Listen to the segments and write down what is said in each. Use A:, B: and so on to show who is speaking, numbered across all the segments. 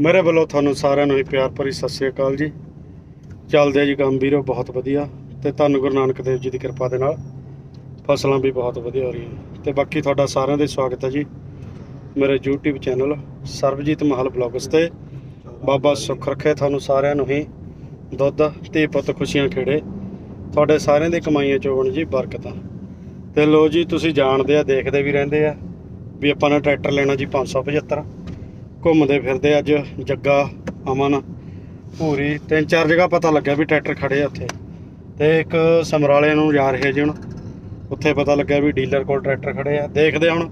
A: ਮੇਰੇ ਵੱਲੋਂ ਤੁਹਾਨੂੰ ਸਾਰਿਆਂ ਨੂੰ ਹੀ ਪਿਆਰ ਭਰੀ ਸਤਿ ਸ੍ਰੀ ਅਕਾਲ ਜੀ। ਚੱਲਦੇ ਆ ਜੀ ਕੰਮ ਵੀਰੋ, ਬਹੁਤ ਵਧੀਆ। ਤੇ ਤੁਹਾਨੂੰ ਗੁਰੂ ਨਾਨਕ ਦੇਵ ਜੀ ਦੀ ਕਿਰਪਾ ਦੇ ਨਾਲ ਫਸਲਾਂ ਵੀ ਬਹੁਤ ਵਧੀਆ ਹੋ ਰਹੀਆਂ ਤੇ ਬਾਕੀ ਤੁਹਾਡਾ ਸਾਰਿਆਂ ਦਾ ਸਵਾਗਤ ਹੈ ਜੀ। ਮੇਰੇ YouTube ਚੈਨਲ ਸਰਬਜੀਤ ਮਹਲ ਬਲੌਗਸ ਤੇ। ਬਾਬਾ ਸੁੱਖ ਰੱਖੇ ਤੁਹਾਨੂੰ ਸਾਰਿਆਂ ਨੂੰ ਹੀ। ਦੁੱਧ ਤੇ ਪੁੱਤ ਖੁਸ਼ੀਆਂ ਖੇੜੇ। ਤੁਹਾਡੇ ਸਾਰਿਆਂ ਦੀ ਕਮਾਈਆਂ ਚੋਂ ਹੋਣ ਜੀ ਬਰਕਤਾਂ। ਤੇ ਲੋ ਜੀ, ਤੁਸੀਂ ਜਾਣਦੇ ਆ, ਦੇਖਦੇ ਵੀ ਰਹਿੰਦੇ ਆ ਵੀ ਆਪਾਂ ਨੇ ਟਰੈਕਟਰ ਲੈਣਾ ਜੀ 575 ਘੁੰਮਦੇ ਫਿਰਦੇ ਅੱਜ ਜੱਗਾ, ਅਮਨ ਪੂਰੀ ਤਿੰਨ ਚਾਰ ਜਗ੍ਹਾ ਪਤਾ ਲੱਗਿਆ ਵੀ ਟਰੈਕਟਰ ਖੜੇ ਆ ਉੱਥੇ। ਤੇ ਇੱਕ ਸਮਰਾਲੇ ਨੂੰ ਜਾ ਰਹੇ ਜੀ ਹੁਣ। ਉੱਥੇ ਪਤਾ ਲੱਗਿਆ ਵੀ ਡੀਲਰ ਕੋਲ ਟਰੈਕਟਰ ਖੜੇ ਆ। ਦੇਖਦੇ ਹੁਣ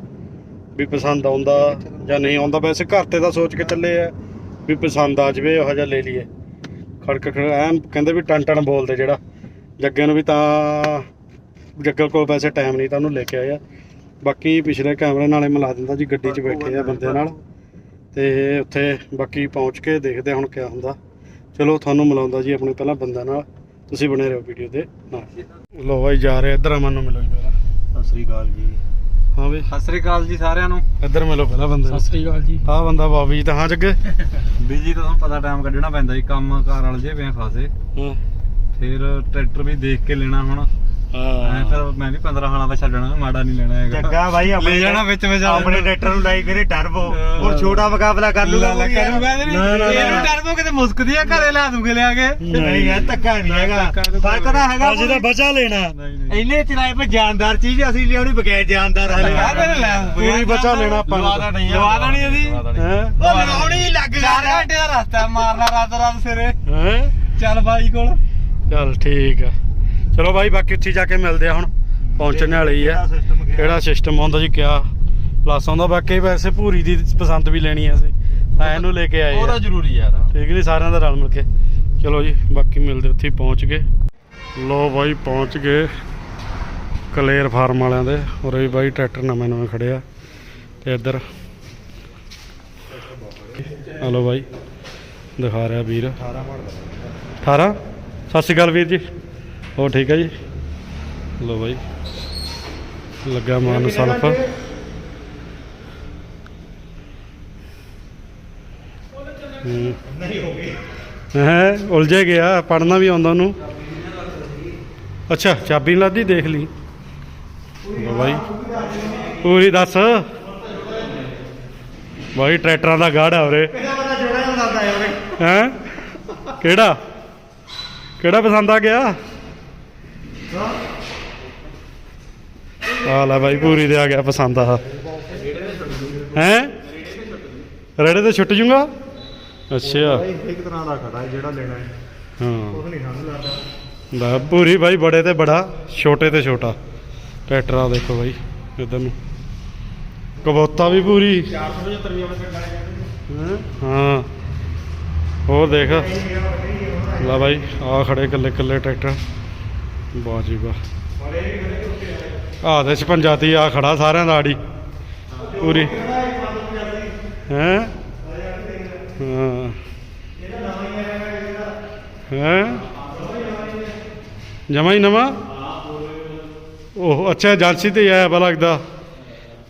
A: ਵੀ ਪਸੰਦ ਆਉਂਦਾ ਜਾਂ ਨਹੀਂ ਆਉਂਦਾ। ਵੈਸੇ ਘਰ ਤੇ ਤਾਂ ਸੋਚ ਕੇ ਚੱਲੇ ਆ ਵੀ ਪਸੰਦ ਆ ਜਵੇ ਉਹ ਜਿਹਾ ਲੈ ਲਈਏ। ਖੜਕ ਖੜ ਐਨ ਕਹਿੰਦੇ ਵੀ ਟਨ ਟਨ ਬੋਲਦੇ ਜਿਹੜਾ। ਜੱਗੇ ਨੂੰ ਵੀ ਤਾਂ ਜੱਗੇ ਕੋਲ ਵੈਸੇ ਟਾਈਮ ਨਹੀਂ ਤਾਂ ਉਹਨੂੰ ਲੈ ਕੇ ਆਇਆ। ਬਾਕੀ ਪਿਛਲੇ ਕੈਮਰੇ ਨਾਲੇ ਮਿਲਾ ਦਿੰਦਾ ਜੀ ਗੱਡੀ 'ਚ ਬੈਠੇ ਆ ਬੰਦੇ ਨਾਲ। ਤੇ ਉੱਥੇ ਬਾਕੀ ਪਹੁੰਚ ਕੇ ਦੇਖਦੇ ਹਾਂ ਹੁਣ ਕਿਆ ਹੁੰਦਾ। ਚਲੋ ਤੁਹਾਨੂੰ ਮਿਲਾਉਂਦਾ ਜੀ ਆਪਣੇ ਪਹਿਲਾਂ ਬੰਦਿਆਂ ਨਾਲ। ਤੁਸੀਂ ਬਣੇ ਰਹੋ ਵੀਡੀਓ ਦੇ ਨਾਲ। ਲੋ ਬਾਈ ਜਾ ਰਹੇ ਇੱਧਰ ਅਮਨ ਨੂੰ ਮਿਲੋ ਜੀ ਪਹਿਲਾਂ।
B: ਸਤਿ ਸ੍ਰੀ ਅਕਾਲ ਜੀ।
A: ਹਾਂ ਬਈ।
B: ਸਤਿ ਸ੍ਰੀ ਅਕਾਲ ਜੀ ਸਾਰਿਆਂ ਨੂੰ।
A: ਇੱਧਰ ਮਿਲੋ ਪਹਿਲਾਂ ਬੰਦੇ ਨੂੰ।
B: ਸ੍ਰੀ ਅਕਾਲ ਜੀ।
A: ਆਹ ਬੰਦਾ ਬਾਬੀ ਜੀ ਤਾਂ ਹਾਂ ਜੱਗੇ।
B: ਬੀਜੀ ਤਾਂ ਤੁਹਾਨੂੰ ਪਤਾ ਟਾਈਮ ਕੱਢਣਾ ਪੈਂਦਾ ਜੀ ਕੰਮ ਕਾਰ ਵਾਲੇ ਜੇ ਪਿਆ ਖਾਸੇ।
A: ਹਾਂ।
B: ਫਿਰ ਟਰੈਕਟਰ ਵੀ ਦੇਖ ਕੇ ਲੈਣਾ ਹੁਣ।
A: ਹਾਂ।
B: ਫਿਰ ਮੈਂ ਵੀ 15 ਹਾਲਾਂ ਦਾ ਛੱਡਣਾ ਮਾੜਾ ਨਹੀਂ ਲੈਣਾ ਹੈਗਾ।
C: ਜੱਗਾ ਬਾਈ
B: ਲੈ
C: ਆਪਣੇ
B: ਜਾਣਾ ਵਿੱਚ ਵਿੱਚ
C: ਆਪਣੇ ਟਰੈਕਟਰ ਨੂੰ ਲਾਈ ਕਰੇ ਟਰਬੋ। ਹੋਰ ਛੋਟਾ ਮੁਕਾਬਲਾ ਕਰ ਲੂਗਾ।
A: ਨਾ, ਨਾ, ਨਾ।
B: ਇਹਨੂੰ ਟਰਬੋ ਕਿਤੇ ਮੁਸਕਦੀ ਆ ਘਰੇ ਲਾ ਦੂਗੇ ਲਿਆ ਕੇ।
C: ਨਹੀਂ ਯਾਰ ਧੱਕਾ ਨਹੀਂ ਹੈਗਾ। ਫ਼ਰਕ ਤਾਂ ਹੈਗਾ
A: ਅਸੀਂ ਤਾਂ ਬਚਾ ਲੈਣਾ।
B: ਨਹੀਂ ਨਹੀਂ।
C: ਇਹਨੇ ਚਲਾਏ ਪਏ ਜਾਨਦਾਰ ਚੀਜ਼ ਅਸੀਂ ਲਿਆਉਣੀ ਬਗੈਰ ਜਾਨਦਾਰ ਵਾਲੇ।
A: ਪੂਰੀ ਬਚਾ ਲੈਣਾ ਆਪਾਂ ਨੂੰ।
B: ਲਵਾ ਦੇਣੀ ਲਵਾ ਦੇਣੀ ਇਹਦੀ
A: ਹੈ।
C: ਉਹ ਲਗਾਉਣੀ ਹੀ ਲੱਗ ਗਿਆ
B: ਘੰਟੇ ਦਾ ਰਸਤਾ ਮਾਰਨਾ ਰਾਤ ਰਾਤ ਸਿਰੇ।
A: ਹੈ?
B: ਚੱਲ ਬਾਈ ਕੋਲ।
A: ਚਲ ਠੀਕ ਆ। ਚਲੋ ਬਾਈ ਬਾਕੀ ਉੱਥੇ ਜਾ ਕੇ ਮਿਲਦੇ ਆ ਹੁਣ। ਪਹੁੰਚਣ ਵਾਲੇ ਹੀ ਆ। ਕਿਹੜਾ ਸਿਸਟਮ ਆਉਂਦਾ ਜੀ ਕਿਆ ਪਲੱਸ ਆਉਂਦਾ ਬਾਕੀ ਵੈਸੇ ਭੂਰੀ ਦੀ ਪਸੰਦ ਵੀ ਲੈਣੀ ਆ ਅਸੀਂ। ਤਾਂ ਇਹਨੂੰ ਲੈ ਕੇ ਆਏ
B: ਉਹ
A: ਆ।
B: ਤਾਂ ਜ਼ਰੂਰੀ ਯਾਰ।
A: ਠੀਕ ਨਹੀਂ ਸਾਰਿਆਂ ਦਾ ਰਲ ਮਿਲ ਕੇ। ਚਲੋ ਜੀ ਬਾਕੀ ਮਿਲਦੇ ਉੱਥੇ ਪਹੁੰਚ ਗਏ। ਲੋ ਬਾਈ ਪਹੁੰਚ ਗਏ ਕਲੇਰ ਫਾਰਮ ਵਾਲਿਆਂ ਦੇ। ਉਰੇ ਵੀ ਬਾਈ ਟਰੈਕਟਰ ਨਵੇਂ ਨਵੇਂ ਖੜੇ ਆ। ਤੇ ਇੱਧਰ ਹਲੋ ਬਾਈ ਦਿਖਾ ਰਿਹਾ ਵੀਰ। 18 ਸਤਿ ਸ਼੍ਰੀ ਅਕਾਲ ਵੀਰ ਜੀ। ਹੋ ਠੀਕ ਹੈ ਜੀ? ਲੋ ਬਾਈ। ਲੱਗਾ ਮਾਨ ਸਲਫ।
C: ਨਹੀਂ ਹੋ ਗਈ।
A: ਹੈ ਉਲਝੇ ਗਿਆ ਪੜਨਾ ਵੀ ਆਉਂਦਾ ਉਹਨੂੰ। ਅੱਛਾ ਚਾਬੀ ਲੱਦੀ? ਦੇਖ ਲਈ। ਬਾਈ। ਪੂਰੀ ਦੱਸ। ਬਾਈ ਟਰੈਕਟਰਾਂ ਦਾ ਗਾੜਾ ਉਰੇ।
C: ਹੈ?
A: ਕਿਹੜਾ? ਕਿਹੜਾ ਪਸੰਦ ਆ ਗਿਆ? ਆ ਲੈ ਬਾਈ, ਪੂਰੀ ਦੇ ਆ ਗਿਆ ਪਸੰਦ ਆ ਹੈ? ਰੇੜੇ ਤੇ ਛੁੱਟ ਜੂਗਾ? ਅੱਛਾ।
C: ਇੱਕ ਤਰ੍ਹਾਂ ਦਾ ਖੜਾ ਹੈ। ਜਿਹੜਾ ਲੈਣਾ ਹੈ
A: ਹਾਂ
C: ਉਹ ਨਹੀਂ ਸਮਝ ਲੱਗਦਾ
A: ਲੈ, ਪੂਰੀ ਬਾਈ, ਬੜੇ ਤੇ ਬੜਾ, ਛੋਟੇ ਤੇ ਛੋਟਾ। ਟਰੈਕਟਰ ਆ ਦੇਖੋ ਬਾਈ, ਇਧਰ ਨੂੰ। ਕਬੋਤਾ ਵੀ ਪੂਰੀ।
C: 475 ਵੀ
A: ਹਾਂ। ਹੋਰ ਦੇਖ। ਲੈ ਬਾਈ ਆ ਖੜੇ ਕੱਲੇ ਕੱਲੇ ਟਰੈਕਟਰ। ਵਾਹ ਜੀ ਵਾਹ। ਆ ਦੇ 56 ਤੀ ਆ ਖੜਾ ਸਾਰਿਆਂ ਦਾ ਆੜੀ। ਪੂਰੀ। ਹੈ? ਹਾਂ। ਹੈ? ਜਮਾ ਹੀ ਨਵਾਂ? ਉਹ ਅੱਛਾ, ਏਜੰਸੀ ਤੇ ਆਇਆ ਪਾ ਲੱਗਦਾ।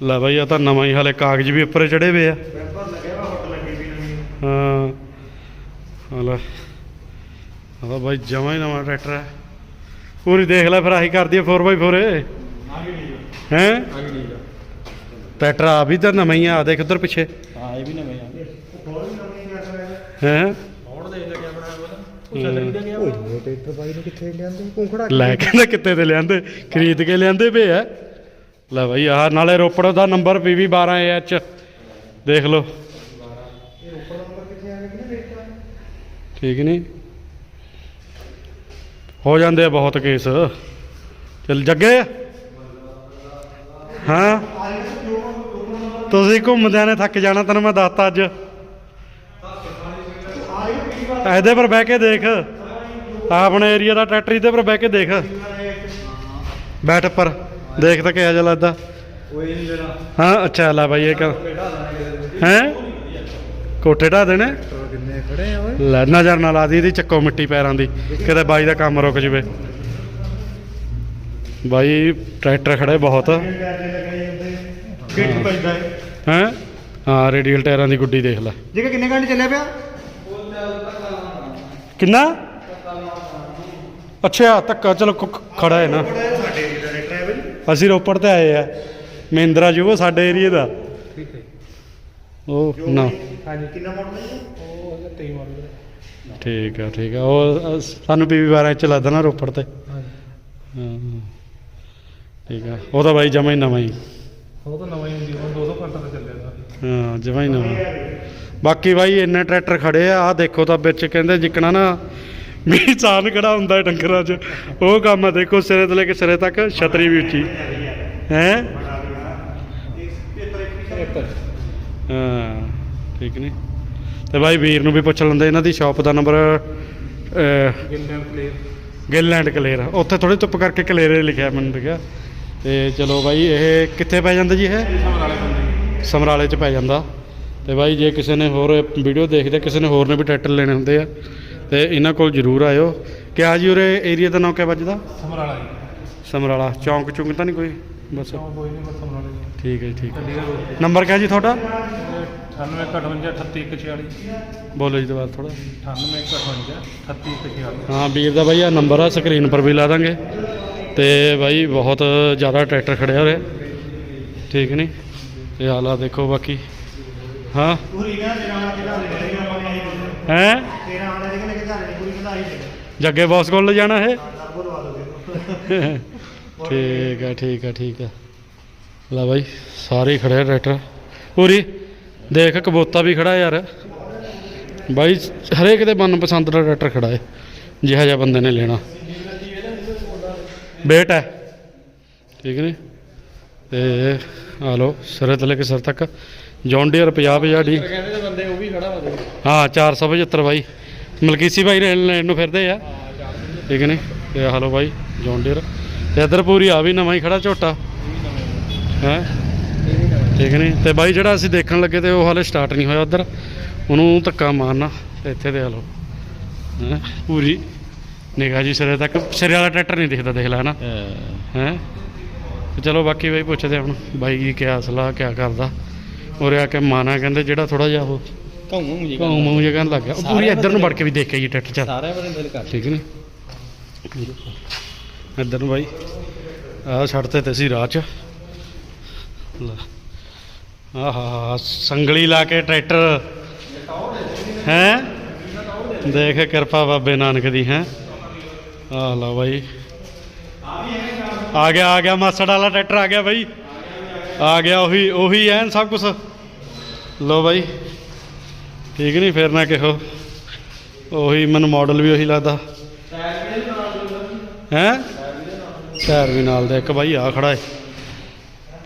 A: ਲੈ ਬਾਈ ਆ ਤਾਂ ਨਵਾਂ ਹੀ, ਹਾਲੇ ਕਾਗਜ਼ ਵੀ ਉੱਪਰ ਚੜੇ ਹੋਏ ਆ। ਹਾਂ। ਹਲਾ ਹਲਾ ਬਾਈ, ਜਮਾ ਹੀ ਨਵਾਂ ਟਰੈਕਟਰ ਹੈ ਪੂਰੀ ਦੇਖ ਲੈ ਫਿਰ ਆਹੀ ਕਰਦੀ 4x4 ਹੈ? ਟਰੈਕਟਰ ਆ ਵੀ ਤਾਂ ਨਵਾਂ ਹੀ ਆ ਦੇਖ ਉਧਰ ਪਿੱਛੇ।
B: ਹਾਂ ਇਹ ਵੀ ਨਵੇਂ ਆ।
A: ਹੈ?
B: ਹੁਣ ਦੇਖ ਲੱਗਿਆ। ਬਣਾ
C: ਓਏ ਟਰੈਕਟਰ ਬਾਈ ਨੂੰ ਕਿੱਥੇ ਲਿਆਂਦੇ? ਕੁੰਖੜਾ
A: ਲੈ ਕੇ ਕਿੱਤੇ ਤੇ ਲਿਆਂਦੇ? ਖਰੀਦ ਕੇ ਲਿਆਂਦੇ ਪਏ ਆ। ਲੈ ਬਾਈ ਆਹ ਨਾਲੇ ਰੋਪੜ ਦਾ ਨੰਬਰ PV 12AH ਦੇਖ ਲਓ। ਠੀਕ ਨਹੀਂ ਹੋ ਜਾਂਦੇ ਆ ਬਹੁਤ ਕੇਸ। ਚੱਲ ਜੱਗੇ। ਹਾਂ। ਤੁਸੀਂ ਘੁੰਮਦਿਆਂ ਨੇ ਥੱਕ ਜਾਣਾ, ਤੈਨੂੰ ਮੈਂ ਦੱਸਤਾ ਅੱਜ। ਇਹਦੇ ਪਰ ਬਹਿ ਕੇ ਦੇਖ। ਆਪਣੇ ਏਰੀਆ ਦਾ ਟਰੈਕਟਰ ਇਹਦੇ ਪਰ ਬਹਿ ਕੇ ਦੇਖ। ਬੈਠ ਪਰ ਦੇਖ ਤਾਂ ਕਿਹਾ ਜਿਹਾ ਲੱਗਦਾ। ਹਾਂ, ਅੱਛਾ, ਲਾ ਬਾਈ, ਇਹ ਕਰ ਹੈ? ਕੋਠੇ ਢਾ ਦੇਣੇ?
C: ਕਿੰਨੇ ਖੜੇ ਆ ਓਏ।
A: ਲੈ ਨਜ਼ਰ ਨਾ ਲਾ ਦੀ ਇਹਦੀ ਚੱਕੋ ਮਿੱਟੀ ਪੈਰਾਂ ਦੀ। ਕਿਤੇ ਬਾਈ ਦਾ ਕੰਮ ਰੁਕ ਜਵੇ। ਬਾਈ ਟਰੈਕਟਰ ਖੜੇ ਬਹੁਤ।
C: ਗਿੱਟ ਪੈਂਦਾ ਹੈ।
A: ਹੈ? ਰੇਡੀਅਲ ਟਾਇਰਾਂ ਦੀ ਗੁੱਡੀ ਦੇਖ ਲੈ।
C: ਜੀਗਾ ਕਿੰਨੇ ਘੰਟੇ ਚੱਲਿਆ ਪਿਆ?
A: ਕਿੰਨਾ? ਅੱਛਾ ਧੱਕਾ ਚਲੋ ਖੜਾ ਹੈ ਨਾ ਅਸੀਂ ਰੋਪੜ ਤੇ ਆਏ ਆ। ਮਹਿੰਦਰਾ ਜੋ ਉਹ ਸਾਡੇ ਏਰੀਆ ਦਾ। ਉਹ ਨਾ।
C: ਹਾਂਜੀ ਕਿੰਨਾ ਮਾਡਲ ਹੈ
B: ਉਹ ਹੈਗਾ 23 ਮਾਡਲ
A: ਠੀਕ ਆ ਠੀਕ ਆ ਉਹ ਸਾਨੂੰ ਪੀਵੀ 12 ਚ ਲੱਗਦਾ ਨਾ ਰੋਪੜ ਤੇ।
B: ਹਾਂਜੀ।
A: ਹਾਂ ਠੀਕ ਆ ਉਹ ਤਾਂ ਬਾਈ ਜਮਾ ਹੀ ਨਵਾਂ ਹੀ।
B: ਉਹ ਤਾਂ ਨਵਾਂ ਹੀ ਹੁੰਦੀ ਹੁਣ 200 ਘੰਟੇ ਤੇ ਚੱਲਿਆ
A: ਹਾਂ ਜਮਾ ਹੀ ਨਵਾਂ। ਬਾਕੀ ਬਾਈ ਇੰਨੇ ਟਰੈਕਟਰ ਖੜੇ ਆ ਆ ਦੇਖੋ ਤਾਂ ਵਿੱਚ ਕਹਿੰਦੇ ਜਿੱਕਣਾ ਨਾ ਮੀਂਹ ਚਾਨ ਖੜਾ ਹੁੰਦਾ ਹੈ ਡੰਗਰਾਂ 'ਚ। ਉਹ ਕੰਮ ਆ ਦੇਖੋ ਸਿਰੇ ਤੋਂ ਲੈ ਕੇ ਸਿਰੇ ਤੱਕ ਛਤਰੀ ਵੀ ਉੱਚੀ। ਹੈ? ਹਾਂ ਠੀਕ ਨਹੀਂ ਤੇ ਬਾਈ ਵੀਰ ਨੂੰ ਵੀ ਪੁੱਛ ਲੈਂਦੇ ਇਹਨਾਂ ਦੀ ਸ਼ਾਪ ਦਾ ਨੰਬਰ ਗਿੱਲ ਐਂਡ ਕਲੇਰ। ਉੱਥੇ ਥੋੜੀ ਧੁੱਪ ਕਰਕੇ ਕਲੇਰੇ ਲਿਖਿਆ ਮੈਨੂੰ ਦਿਖਿਆ ਤੇ ਚਲੋ ਬਾਈ ਇਹ ਕਿੱਥੇ ਪੈ ਜਾਂਦਾ ਜੀ ਇਹ? ਸਮਰਾਲੇ 'ਚ ਪੈ ਜਾਂਦਾ। ਤੇ ਬਾਈ ਜੇ ਕਿਸੇ ਨੇ ਹੋਰ ਵੀਡੀਓ ਦੇਖਦੇ ਕਿਸੇ ਨੇ ਹੋਰ ਨੇ ਵੀ ਟਰੈਕਟਰ ਲੈਣੇ ਹੁੰਦੇ ਆ ਤੇ ਇਹਨਾਂ ਕੋਲ ਜ਼ਰੂਰ ਆਇਓ। ਕਿਆ ਜੀ ਉਰੇ ਏਰੀਆ ਦਾ ਨਾਮ ਕਿਆ ਵੱਜਦਾ?
B: ਸਮਰ ਵਾਲਾ ਜੀ।
A: ਸਮਰਾਲਾ। ਚੌਂਕ ਚੁੰਕ ਤਾਂ ਨਹੀਂ ਕੋਈ? ਬਸ।
B: ਕੋਈ ਨਹੀਂ
A: ਠੀਕ ਹੈ ਜੀ, ਠੀਕ ਹੈ।
B: ਚੰਡੀਗੜ੍ਹ
A: ਨੰਬਰ ਕਿਆ ਜੀ ਤੁਹਾਡਾ?
B: 98 38
A: ਬੋਲੋ ਜੀ ਦੁਬਾਰਾ ਥੋੜਾ
B: 98 38 38
A: ਹਾਂ ਵੀਰ ਦਾ ਬਾਈ ਆ ਨੰਬਰ ਆ ਸਕਰੀਨ ਪਰ ਵੀ ਲਾ ਦਾਂਗੇ। ਤੇ ਬਾਈ ਬਹੁਤ ਜ਼ਿਆਦਾ ਟਰੈਕਟਰ ਖੜਿਆ ਉਰੇ। ਠੀਕ ਨਹੀਂ ਤੇ ਹਾਲਾ ਦੇਖੋ ਬਾਕੀ। ਹਾਂ?
C: ਪੂਰੀ ਆਣਾ ਕਿਹਦਾ ਦੇ ਦੇਗਾ ਆਪਾਂ ਨੇ ਆਈ
A: ਹੈ?
C: ਤੇਰਾ ਆਣਾ ਦੇ ਕਹਿੰਦੇ ਕਿਹਦਾ ਨਹੀਂ ਪੂਰੀ ਕਹਿੰਦਾ ਆਈ ਦੇ
A: ਜੱਗੇ ਬੌਸ ਕੋਲ ਲੈ ਜਾਣਾ ਇਹ?
C: ਟਰਬੋ ਲਵਾ ਦੋਗੇ
A: ਠੀਕ ਹੈ ਠੀਕ ਹੈ ਠੀਕ ਹੈ। ਲੈ ਬਾਈ, ਸਾਰੇ ਹੀ ਖੜੇ ਆ ਟਰੈਕਟਰ। ਪੂਰੀ, ਦੇਖ ਕਬੋਤਾ ਵੀ ਖੜਾ ਯਾਰ। ਬਾਈ, ਹਰੇਕ ਦੇ ਮਨਪਸੰਦ ਦਾ ਟਰੈਕਟਰ ਖੜਾ ਹੈ ਜਿਹਾ ਜਿਹਾ ਬੰਦੇ ਨੇ ਲੈਣਾ। ਬੇਟ ਹੈ। ਠੀਕ ਨੇ? ਤੇ ਆ ਲੋ ਸਿਰੇ ਤੋਂ ਲੈ ਕੇ ਸਿਰ ਤੱਕ। John Deere 50 50 D.
B: ਕਹਿੰਦੇ ਤੇ ਬੰਦੇ ਉਹ ਵੀ ਖੜਾ ਵਾ
A: ਹਾਂ 475 ਬਾਈ। ਮਲਕੀਸੀ ਬਾਈ ਲੈਣ ਲੈਣ ਨੂੰ ਫਿਰਦੇ ਆ। ਠੀਕ ਨੇ? ਤੇ ਆਹ ਲੋ ਬਾਈ ਜੌਨ ਡੀਅਰ ਤੇ ਇੱਧਰ ਪੂਰੀ ਆ ਵੀ ਨਵਾਂ ਹੀ ਖੜਾ ਝੋਟਾ। ਹੈ? ਠੀਕ ਨੇ? ਤੇ ਬਾਈ ਜਿਹੜਾ ਅਸੀਂ ਦੇਖਣ ਲੱਗੇ ਤੇ ਉਹ ਹਾਲੇ ਸਟਾਰਟ ਨਹੀਂ ਹੋਇਆ ਉਧਰ। ਉਹਨੂੰ ਧੱਕਾ ਮਾਰਨਾ ਤੇ ਇੱਥੇ ਦੇ ਆ ਲੋ ਹੈਂ? ਪੂਰੀ। ਨਿਗਾਹ ਜੀ ਸਿਰੇ ਤੱਕ। ਸਿਰੇ ਵਾਲਾ ਟਰੈਕਟਰ ਨਹੀਂ ਦਿਖਦਾ ਦੇਖ ਲੈ ਨਾ ਹੈ। ਤੇ ਚਲੋ ਬਾਕੀ ਬਾਈ ਪੁੱਛਦੇ ਹੁਣ ਬਾਈ ਕੀ ਕਿਆ ਸਲਾਹ ਕਿਆ ਕਰਦਾ? ਉਰੇ ਆ ਕੇ ਮਾਨਾ ਕਹਿੰਦੇ ਜਿਹੜਾ ਥੋੜਾ ਜਿਹਾ ਉਹ
B: ਘਉਂ ਜੀ
A: ਕਾਉ ਮਾਉ ਜਿਹਾ ਕਹਿਣ ਲੱਗ ਗਿਆ। ਪੂਰੀ ਇੱਧਰ ਨੂੰ ਵੜ ਕੇ ਵੀ ਦੇਖਿਆ ਜੀ ਟਰੈਕਟਰ ਚ
B: ਸਾਰੇ ਬੜੇ ਦਿਲ ਕਰ
A: ਠੀਕ ਨੇ? ਇੱਧਰ ਨੂੰ ਬਾਈ। ਆਹ ਛੱਡ ਤੇ ਸੀ ਰਾਹ ਚ। ਲੈ। ਆਹਾ ਸੰਗਲੀ ਲਾ ਕੇ ਟਰੈਕਟਰ। ਹੈ? ਦੇਖ ਕਿਰਪਾ ਬਾਬੇ ਨਾਨਕ ਦੀ, ਹੈ? ਆਹ ਲਾ ਬਾਈ। ਆ ਗਿਆ ਆ ਗਿਆ, ਮਾਸੜ ਵਾਲਾ ਟਰੈਕਟਰ ਆ ਗਿਆ ਬਾਈ। ਆ ਗਿਆ, ਉਹੀ ਉਹੀ ਐਨ ਸਭ ਕੁਝ ਲੋ ਬਾਈ। ਠੀਕ ਨਹੀਂ ਫਿਰ ਨਾ ਕਿਹੋ। ਉਹੀ ਮੈਨੂੰ ਮਾਡਲ ਵੀ ਉਹੀ ਲੱਗਦਾ। ਹੈ? ਟਾਇਰ ਵੀ ਨਾਲ ਦਾ, ਇੱਕ ਬਾਈ ਆ ਖੜਾ ਏ।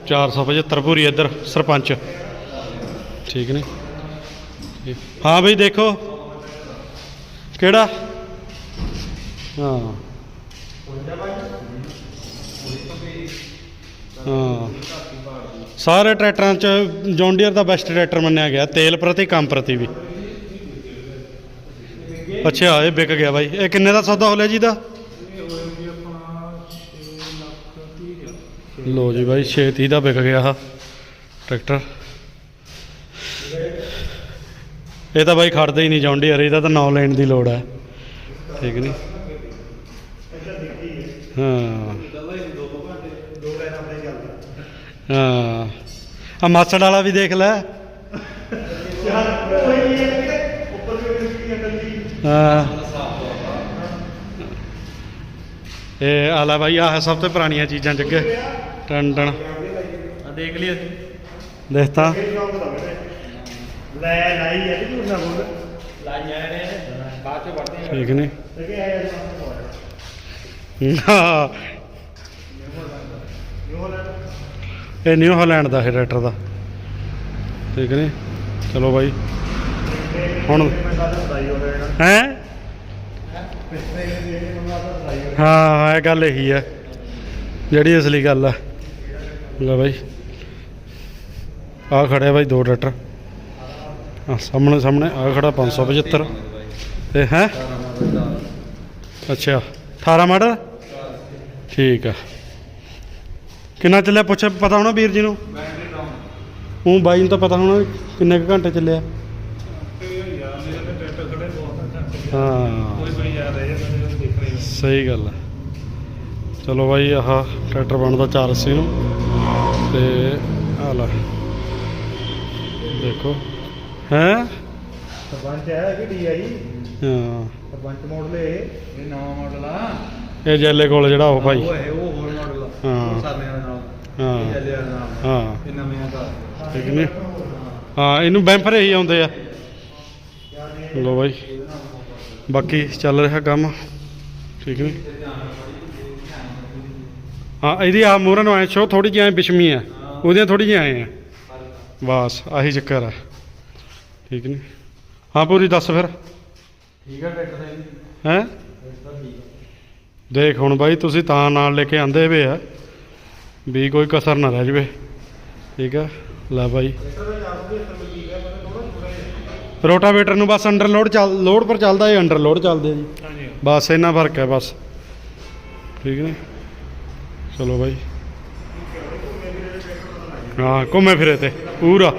A: 475 ਪੂਰੀ ਇੱਧਰ, ਸਰਪੰਚ। ਠੀਕ ਨੇ? ਹਾਂ ਬਈ, ਦੇਖੋ। ਕਿਹੜਾ? ਹਾਂ। ਹਾਂ। ਸਾਰੇ ਟਰੈਕਟਰਾਂ 'ਚ ਜੌਨ ਡੀਅਰ ਦਾ ਬੈਸਟ ਟਰੈਕਟਰ ਮੰਨਿਆ ਗਿਆ, ਤੇਲ ਪ੍ਰਤੀ, ਕੰਮ ਪ੍ਰਤੀ ਵੀ। ਅੱਛਾ, ਇਹ ਵਿਕ ਗਿਆ ਬਾਈ। ਇਹ ਕਿੰਨੇ ਦਾ ਸੌਦਾ ਹੋ ਲਿਆ ਜੀ ਦਾ ਲੋ ਜੀ ਬਾਈ 630 ਦਾ ਵਿਕ ਗਿਆ ਆ ਟਰੈਕਟਰ। ਇਹ ਤਾਂ ਬਾਈ ਖੜਦਾ ਹੀ ਨਹੀਂ ਜੌਨ ਡੀਅਰ ਇਹਦਾ ਤਾਂ ਨੌ ਲੈਣ ਦੀ ਲੋੜ ਹੈ। ਠੀਕ ਨਹੀਂ? ਹਾਂ। ਹਾਂ। ਆ ਮਾਸੜ ਵਾਲਾ ਵੀ ਦੇਖ ਲੈ। ਇਹ ਆਲਾ ਬਾਈ, ਆਹ ਸਭ ਤੋਂ ਪੁਰਾਣੀਆਂ ਚੀਜ਼ਾਂ ਜੱਗੇ। ਟਨ ਟਨ
B: ਆ ਦੇਖ ਲਿਆ
A: ਦੇਖ ਤਾਂ
C: ਇਹ ਸ਼ੌਂਕ ਦਾ ਮੇਰੇ ਲੈ ਲਾਈ ਹੈ ਕਿ ਤੂੰ ਨਾ ਬੋਲ।
B: ਲਾਈ ਆਏ ਨੇ। ਬਾਅਦ ਚ ਵੜਦੇ
A: ਠੀਕ ਨੇ।
C: ਹਾਲੈਂਡ
A: ਇਹ ਨਿਊ ਹਾਲੈਂਡ ਦਾ ਹੈ ਟਰੈਕਟਰ ਦਾ। ਠੀਕ ਨੇ। ਚਲੋ ਬਾਈ। ਹੁਣ
C: ਨਾ
A: ਹੋ?
C: ਹਾਂ
A: ਇਹ ਗੱਲ ਇਹੀ ਹੈ। ਜਿਹੜੀ ਅਸਲੀ ਗੱਲ ਆ। ਲੈ ਬਾਈ। ਆ ਖੜਿਆ ਬਾਈ ਦੋ ਟਰੈਕਟਰ। ਆ ਸਾਹਮਣੇ ਸਾਹਮਣੇ ਆ ਖੜਾ 575 ਤੇ ਹੈ? ਅੱਛਾ। 18 ਮਾਡਲ? ਠੀਕ ਆ। ਕਿੰਨਾ ਚੱਲਿਆ ਪੁੱਛ, ਪਤਾ ਹੋਣਾ ਵੀਰ ਜੀ ਨੂੰ? ਉਹ ਬਾਈ ਨੂੰ ਤਾਂ ਪਤਾ ਹੋਣਾ ਕਿੰਨੇ ਕੁ ਘੰਟੇ ਚੱਲਿਆ। ਹਾਂ। ਸਹੀ ਗੱਲ ਹੈ ਚਲੋ ਬਾਈ, ਆਹ ਟਰੈਕਟਰ ਬਣਦਾ 480 ਨੂੰ। ਤੇ ਆ ਲੈ। ਦੇਖੋ। ਹੈ?
C: ਸਰਪੰਚ ਹੈ ਕਿ ਡੀਆਈ?
A: ਹਾਂ।
C: ਸਰਪੰਚ ਮਾਡਲ ਇਹ।
B: ਇਹ ਨਵਾਂ ਮਾਡਲ ਆ।
A: ਇਹ ਜੈਲੇ ਕੋਲ ਜਿਹੜਾ ਉਹ ਭਾਈ।
B: ਉਹ ਹੈ ਉਹ ਹੋਰ ਮਾਡਲ ਆ।
A: ਹਾਂ।
B: ਸਾਰਿਆਂ ਦੇ ਨਾਲ।
A: ਹਾਂ।
B: ਇਹ ਚੱਲਿਆ ਦੇ ਨਾਲ।
A: ਹਾਂ।
B: ਇਹ ਨਵੇਂ ਦਾ
A: ਠੀਕ ਨੇ? ਹਾਂ ਇਹਨੂੰ ਬੈਂਫਰ ਇਹੀ ਆਉਂਦੇ ਆ। ਲੋ ਬਾਈ। ਬਾਕੀ ਚੱਲ ਰਿਹਾ ਕੰਮ। ਠੀਕ ਨੇ? ਹਾਂ ਇਹਦੀ ਆ ਮੂਹਰੇ ਨੂੰ ਐ ਸ਼ੋ ਥੋੜੀ ਜਿਹੀ ਐ ਬਿਸ਼ਮੀ ਆ ਉਹਦੀਆਂ ਥੋੜੀ ਜਿਹੀ ਆਏ ਆ ਬਸ ਆਹੀ ਚੱਕਰ ਆ ਠੀਕ ਨੇ? ਹਾਂ ਪੂਰੀ ਦੱਸ ਫਿਰ।
B: ਠੀਕ ਹੈ? ਟਰੈਕਟਰ ਦੇ
A: ਹੈ ਦੇਖ ਹੁਣ ਬਾਈ ਤੁਸੀਂ ਤਾਂ ਨਾਲ ਲੈ ਕੇ ਆਂਦੇ ਵੇ ਆ। ਵੀ ਕੋਈ ਕਸਰ ਨਾ ਰਹਿ ਜਵੇ। ਠੀਕ ਆ? ਲੈ ਬਾਈ। ਰੋਟਾਵੇਟਰ ਨੂੰ ਬਸ ਅੰਡਰ ਲੋਡ ਚੱਲ ਲੋਡ ਪਰ ਚੱਲਦਾ ਇਹ ਅੰਡਰ ਲੋਡ ਚੱਲਦੇ ਆ ਜੀ।
C: ਹਾਂਜੀ।
A: ਬਸ ਇੰਨਾ ਫ਼ਰਕ ਹੈ ਬਸ। ਠੀਕ ਨੇ? ਚਲੋ ਬਾਈ। ਹਾਂ, ਘੁੰਮੇ ਫਿਰੇ ਤੇ, ਪੂਰਾ।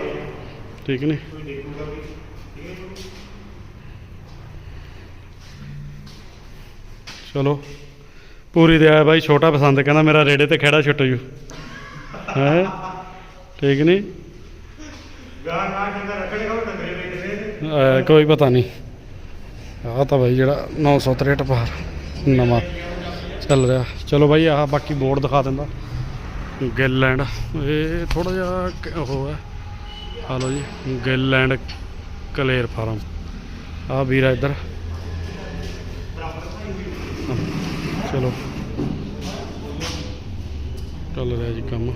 A: ਠੀਕ ਨੇ? ਚਲੋ, ਪੂਰੀ ਦੇ ਆਇਆ ਬਾਈ, ਛੋਟਾ ਪਸੰਦ, ਕਹਿੰਦਾ ਮੇਰਾ ਰੇੜੇ ਤੇ ਖੇੜਾ ਛੁੱਟ ਜੂ। ਹੈ? ਠੀਕ ਨਹੀਂ ਕੋਈ ਪਤਾ ਨਹੀਂ ਆਹ ਤਾਂ ਬਾਈ ਜਿਹੜਾ 963 ਪਾਰ ਨਵਾਂ। ਚੱਲ ਰਿਹਾ। ਚਲੋ ਬਾਈ, ਆਹ ਬਾਕੀ ਬੋਰਡ ਦਿਖਾ ਦਿੰਦਾ। ਗਿੱਲੈਂਡ ਇਹ ਥੋੜਾ ਜਿਹਾ ਉਹ ਹੈ। ਆ ਲਓ ਜੀ ਗਿੱਲੈਂਡ ਕਲੇਰ ਫਾਰਮ। ਆ ਵੀਰਾ ਇੱਧਰ। ਚਲੋ। ਚੱਲ ਰਿਹਾ ਜੀ ਕੰਮ।